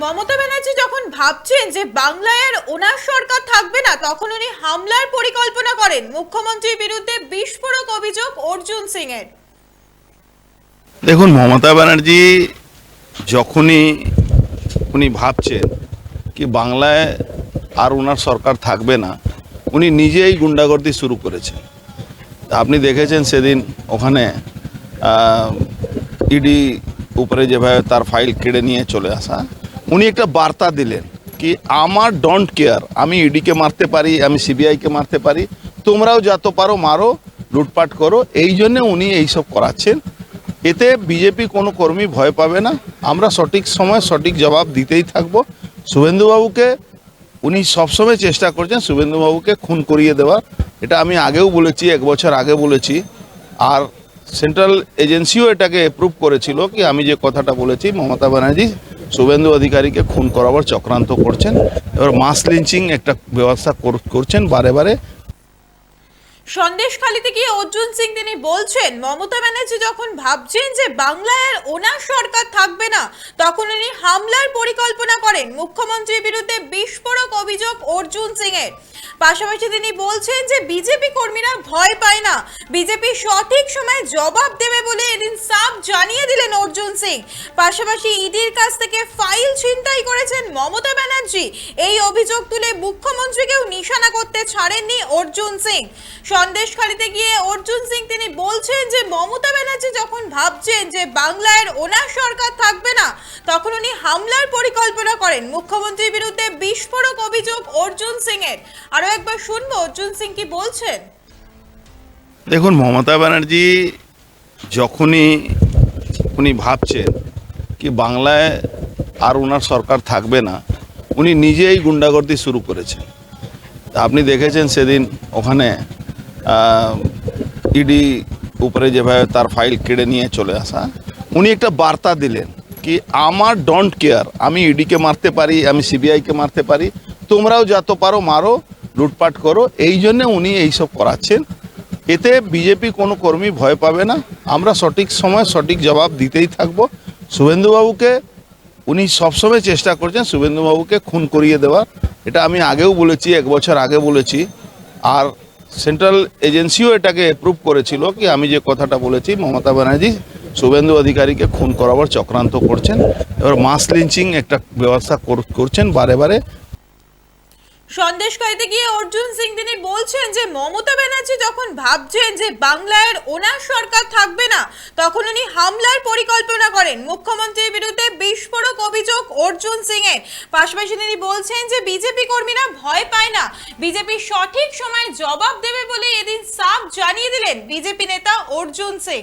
মমতা ব্যানার্জি যখন ভাবছেন যে বাংলায় আর ওনার সরকার থাকবে না, তখন উনি হামলার পরিকল্পনা করেন মুখ্যমন্ত্রীর বিরুদ্ধে বিস্ফোরক অভিযোগ অর্জুন সিং এর দেখুন, মমতা ব্যানার্জি যখনই উনি ভাবছেন কি বাংলায় আর ওনার সরকার থাকবে না, উনি নিজেই গুন্ডাগর্দি শুরু করেছেন। আপনি দেখেছেন সেদিন ওখানে ইডি উপরে যেভাবে তার ফাইল কেড়ে নিয়ে চলে আসা উনি একটা বার্তা দিলেন কি, আমার ডোন্ট কেয়ার আমি ইডিকে মারতে পারি, আমি সিবিআইকে মারতে পারি, তোমরাও যত পারো মারো, লুটপাট করো। এই জন্য উনি এইসব করাচ্ছেন। এতে বিজেপি কোনো কর্মী ভয় পাবে না। আমরা সঠিক সময় সঠিক জবাব দিতেই থাকব। শুভেন্দুবাবুকে উনি সবসময় চেষ্টা করছেন শুভেন্দুবাবুকে খুন করিয়ে দেওয়ার। এটা আমি আগেও বলেছি, এক বছর আগে বলেছি। আর সেন্ট্রাল এজেন্সিও এটাকে অ্যাপ্রুভ করেছিল কি, আমি যে কথাটা বলেছি মমতা ব্যানার্জি শুভেন্দু অধিকারীকে খুন করাবার চক্রান্ত করছেন, এবার মাস লিঞ্চিং একটা ব্যবস্থা করছেন বারে বারে। সন্দেশখালিতে গিয়ে অর্জুন সিং তিনি বলছেন, মমতা ব্যানার্জি যখন ভাবছেন যে বাংলায় ওনার সরকার থাকবে না, তখন উনি হামলার পরিকল্পনা করেন। মুখ্যমন্ত্রীর বিরুদ্ধে বিস্ফোরক অভিযোগ অর্জুন সিং এর পাশাপাশি তিনি বলছেন যে বিজেপি কর্মীরা ভয় পায় না। বিজেপি সঠিক সময়ে জবাব দেবে বলে এদিন সাফ জানিয়ে সিং। পাশাপাশি ইডির কাছ থেকে ফাইল ছিনতাই করেছেন মমতা ব্যানার্জি। এই অভিযোগ তুলে মুখ্যমন্ত্রীকেও নিশানা করতে ছাড়েননি অর্জুন সিং। সন্দেশখালিতে গিয়ে অর্জুন সিং তিনি বলছেন যে, মমতা ব্যানার্জি যখন ভাবছেন যে বাংলায় ওনার সরকার থাকবে না, তখন উনি হামলার পরিকল্পনা করেন। মুখ্যমন্ত্রীর বিরুদ্ধে বিস্ফোরক অভিযোগ অর্জুন সিং এর আরও একবার শুনব, অর্জুন সিং কি বলছেন? দেখুন, মমতা ব্যানার্জি যখনই উনি ভাবছেন কি বাংলায় আর ওনার সরকার থাকবে না, উনি নিজেই গুন্ডাগর্দি শুরু করেছেন। আপনি দেখেছেন সেদিন ওখানে ইডি উপরে যেভাবে তার ফাইল কেড়ে নিয়ে চলে আসা, উনি একটা বার্তা দিলেন কি আমার ডোন্ট কেয়ার আমি ইডিকে মারতে পারি, আমি সিবিআইকে মারতে পারি, তোমরাও যত পারো মারো, লুটপাট করো, এই জন্যে উনি এইসব করাচ্ছেন। এতে বিজেপি কোনো কর্মী ভয় পাবে না আমরা সঠিক সময় সঠিক জবাব দিতেই থাকব। শুভেন্দুবাবুকে উনি সবসময় চেষ্টা করছেন শুভেন্দুবাবুকে খুন করিয়ে দেওয়ার। এটা আমি আগেও বলেছি, এক বছর আগে বলেছি। আর সেন্ট্রাল এজেন্সিও এটাকে অ্যাপ্রুভ করেছিল কি আমি যে কথাটা বলেছি, মমতা ব্যানার্জি শুভেন্দু অধিকারীকে খুন করাবার চক্রান্ত করছেন। এবার মাস লিঞ্চিং একটা ব্যবস্থা কর- করছেন বারে বারে। সন্দেশখালিতে গিয়ে অর্জুন সিং তিনি বলছেন যে মমতা ব্যানার্জি যখন ভাবছেন যে বাংলায় আর ওনার সরকার থাকবে না, তখন উনি হামলার পরিকল্পনা করেন। মুখ্যমন্ত্রীর বিরুদ্ধে বিস্ফোরক অভিযোগ অর্জুন সিং এর পাশাপাশি তিনি বলছেন যে বিজেপি কর্মীরা ভয় পায় না। বিজেপি সঠিক সময়ে জবাব দেবে বলে এদিন সাফ জানিয়ে দিলেন বিজেপি নেতা অর্জুন সিং।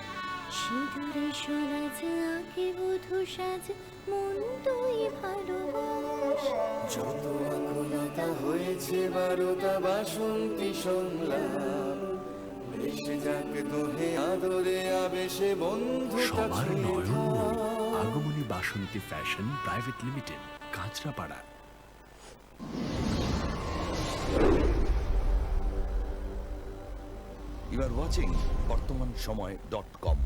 সিঁদুরে সরাজ আঁকে বধু সাজ মন তুই ভালোবাস। যত আকুলতা হয়েছে বারোটা বাসন্তী সংলাপ। ভেসে যাক দোহে আদরে আবেশে বন্ধুতা সবার নয়ন আগমনী Basanti fashion private limited Kanchrapara. You are watching Bartaman Samay dot com